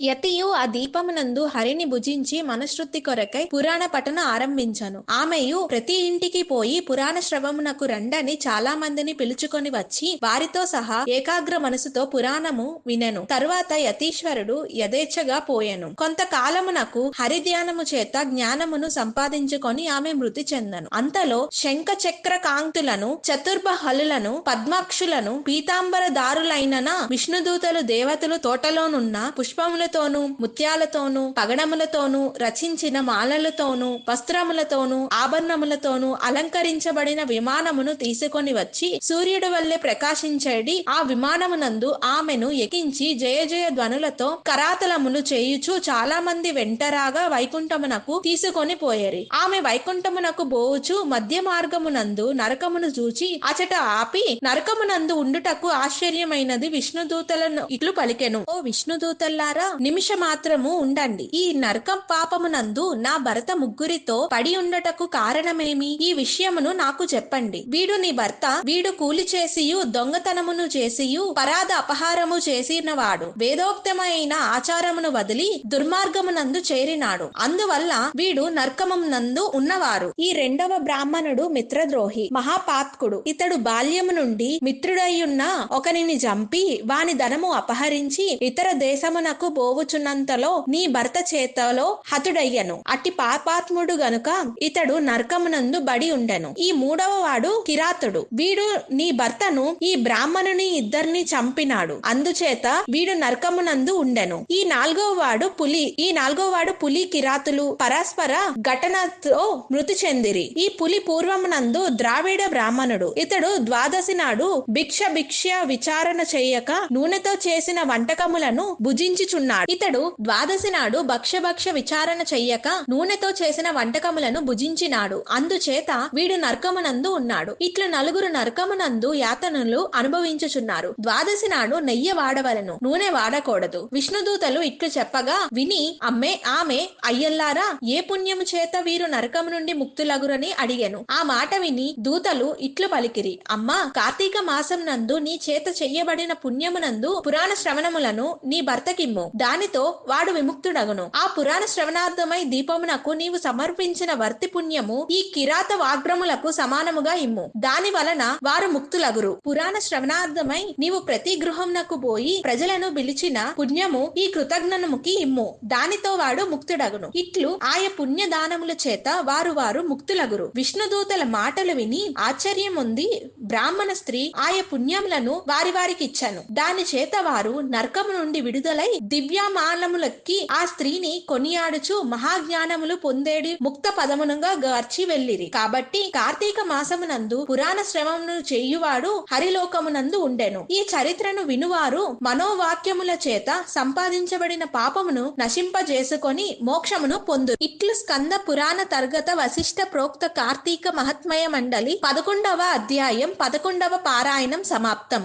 యతియు ఆ దీపమునందు హరిని భుజించి మనశ్రుతి కొరకై పురాణ పఠన ఆరంభించను. ఆమెయు ప్రతి ఇంటికి పోయి పురాణ శ్రవమునకు రండని చాలా మందిని పిలుచుకొని వచ్చి వారితో సహా ఏకాగ్ర మనసుతో పురాణము వినెను. తరువాత యతీశ్వరుడు యథేచ్ఛగా పోయెను. కొంతకాలమునకు హరిధ్యానము చేత జ్ఞానమును సంపాదించుకొని ఆమె మృతి చెందను. అంతలో శంఖ చక్ర కాంతులను చతుర్బహలులను పద్మాక్షులను పీతాంబర దారులైన విష్ణుదూతలు దేవతలు తోటలోనున్న పుష్పములు పుష్పములతోనూ ముత్యాలతోనూ పగడములతోనూ రచించిన మాలలతోనూ వస్త్రములతోనూ ఆభరణములతోనూ అలంకరించబడిన విమానమును తీసుకొని వచ్చి సూర్యుడు వల్లే ప్రకాశించేడి ఆ విమానమునందు ఆమెను ఎక్కించి జయ జయ ధ్వనులతో కరాతలములు చేయుచు చాలా మంది వెంటరాగా వైకుంఠమునకు తీసుకొని పోయేరి. ఆమె వైకుంఠమునకు బోవుచు మధ్య మార్గమునందు నరకమును చూచి అచట ఆపి నరకమునందు ఉండుటకు ఆశ్చర్యమైనది విష్ణుదూతలను ఇట్లు పలికెను. ఓ విష్ణుదూతల్లారా నిమిష మాత్రము ఉండండి. ఈ నరకం పాపమునందు నా భర్త ముగ్గురితో పడి ఉండటకు కారణమేమి? ఈ విషయమును నాకు చెప్పండి. వీడు నీ భర్త వీడు కూలి చేసియు దొంగతనమును చేసియు పరాధ అపహారము చేసినవాడు. వేదోక్తమైన ఆచారమును వదిలి దుర్మార్గమునందు చేరినాడు. అందువల్ల వీడు నర్కమునందు ఉన్నవారు. ఈ రెండవ బ్రాహ్మణుడు మిత్రద్రోహి మహాపాత్కుడు. ఇతడు బాల్యము నుండి మిత్రుడయ్యున్న ఒకనిని చంపి వాని ధనము అపహరించి ఇతర దేశమునకు పోవుచున్నంతలో నీ భర్త చేతలో హతుడయ్యను. అట్టి పాపాత్ముడు గనుక ఇతడు నరకమునందు బడి ఉండెను. ఈ మూడవ వాడు కిరాతుడు. వీడు నీ భర్తను ఈ బ్రాహ్మణుని ఇద్దరిని చంపినాడు. అందుచేత వీడు నరకమునందు ఉండెను. ఈ నాలుగవ వాడు పులి ఈ నాలుగో వాడు పులి కిరాతులు పరస్పర ఘటనతో మృతి చెందిరి. ఈ పులి పూర్వమునందు ద్రావిడ బ్రాహ్మణుడు. ఇతడు ద్వాదశి నాడు భిక్ష భిక్ష విచారణ చేయక నూనెతో చేసిన వంటకములను భుజించుచున్నాడు. ఇతడు ద్వాదశి నాడు భక్ష విచారణ చెయ్యక నూనెతో చేసిన వంటకములను భుజించినాడు. అందుచేత వీడు నరకమునందు ఉన్నాడు. ఇట్లు నలుగురు నరకమునందు యాతనలు అనుభవించుచున్నారు. ద్వాదశి నాడు నెయ్యి వాడవలను. నూనె వాడకూడదు. విష్ణుదూతలు ఇట్లు చెప్పగా విని అమ్మే ఆమె అయ్యల్లారా ఏ పుణ్యము చేత వీరు నరకము నుండి ముక్తులగురని అడిగాను. ఆ మాట విని దూతలు ఇట్లు పలికిరి అమ్మా కార్తీక మాసం నందు నీ చేత చెయ్యబడిన పుణ్యమునందు పురాణ శ్రవణములను నీ భర్తకిమ్ము. దానితో వాడు విముక్తుడగును. ఆ పురాణ శ్రవణార్థమై దీపమునకు నీవు సమర్పించిన వర్తి పుణ్యము ఈ కిరాత వాగ్రములకు సమానముగా ఇమ్ము. దాని వలన వారు ముక్తులగురు. పురాణ శ్రవణార్థమై నీవు ప్రతి గృహంనకు పోయి ప్రజలను పిలిచిన పుణ్యము ఈ కృతజ్ఞనముకి ఇమ్ము. దానితో వాడు ముక్తుడగును. ఇట్లు ఆయ పుణ్య దానముల చేత వారు వారు ముక్తులగురు. విష్ణుదూతల మాటలు విని ఆశ్చర్యం ఉంది బ్రాహ్మణ స్త్రీ ఆయా పుణ్యములను వారి వారికి ఇచ్చాను. దాని చేత వారు నరకము నుండి విడుదలై దివ్యమానములకి ఆ స్త్రీని కొనియాడుచు మహాజ్ఞానములు పొందేడి ముక్త పదమునుగా గార్చి వెళ్ళిరి. కాబట్టి కార్తీక మాసమునందు పురాణ శ్రమమును చేయువాడు హరిలోకమునందు ఉండెను. ఈ చరిత్రను వినువారు మనోవాక్యముల చేత సంపాదించబడిన పాపమును నశింపజేసుకొని మోక్షమును పొందు. ఇట్లు స్కంద పురాణ తర్గత వశిష్ట ప్రోక్త కార్తీక మహాత్మయ మండలి పదకొండవ అధ్యాయం పదకొండవ పారాయణం సమాప్తం.